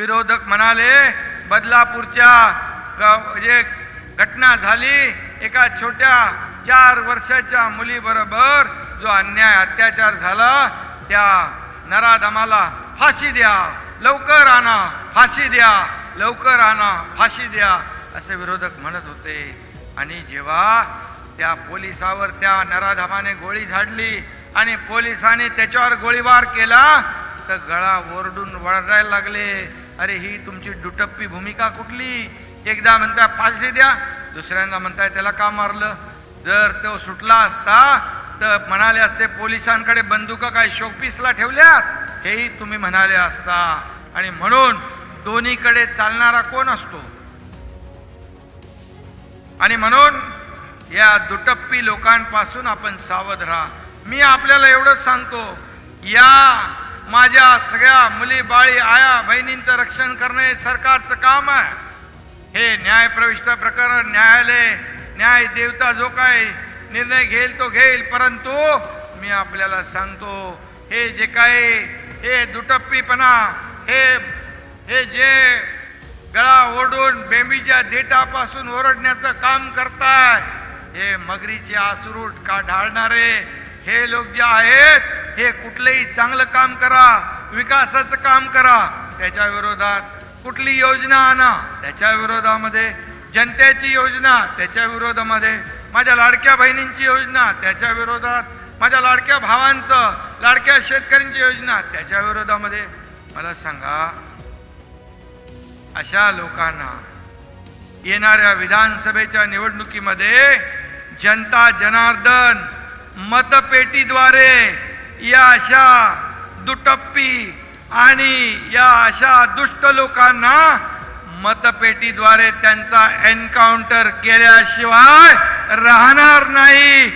विरोधक म्हणाले बदलापूरच्या जे घटना झाली एका छोट्या चार वर्षाच्या मुलीबरोबर जो अन्याय अत्याचार झाला त्या नराधमाला फाशी द्या लवकर आणा फाशी द्या लवकर आणा फाशी द्या असे विरोधक म्हणत होते. आणि जेव्हा त्या पोलिसावर त्या नराधमाने गोळी झाडली आणि पोलिसांनी त्याच्यावर गोळीबार केला तर गळा ओरडून वळायला लागले. अरे ही तुमची दुटप्पी भूमिका कुठली? एकदा म्हणताय फाशी द्या. दुसऱ्यांदा म्हणताय त्याला का मारलं? जर तो सुटला असता तर म्हणाले असते पोलिसांकडे बंदुका काय शोकपीसला ठेवल्यात? हेही तुम्ही म्हणाले असता. आणि म्हणून दोन्हीकडे चालणारा कोण असतो? आणि म्हणून या दुटप्पी लोकांपासून आपण सावध राहा. मी आपल्याला एवढंच सांगतो या माझ्या सगळ्या मुली बाळी आया बहिणींचं रक्षण करणे सरकारचं काम आहे. हे न्यायप्रविष्ट प्रकरण न्यायालय न्याय देवता जो काय निर्णय घेईल तो घेईल. परंतु मी आपल्याला सांगतो हे जे काही हे दुटप्पीपणा हे हे जे गळा ओढून बेंबीच्या देठापासून ओरडण्याचं काम करताय हे मगरीचे आसरूट का ढाळणारे? हे लोक जे आहेत हे कुठलंही चांगलं काम करा विकासाचं काम करा त्याच्या विरोधात कुठली योजना आणा त्याच्या विरोधामध्ये जनतेची योजना त्याच्या विरोधामध्ये माझ्या लाडक्या बहिणींची योजना त्याच्या विरोधात माझ्या लाडक्या भावांचं लाडक्या शेतकऱ्यांची योजना त्याच्या विरोधामध्ये मला सांगा अशा लोकांना येणाऱ्या विधानसभेच्या निवडणुकीमध्ये जनता जनार्दन मतपेटीद्वारे या अशा दुटप्पी आणि या अशा दुष्ट लोकांना मतपेटीद्वारे त्यांचा एन्काउंटर केल्याशिवाय राहणार नाही.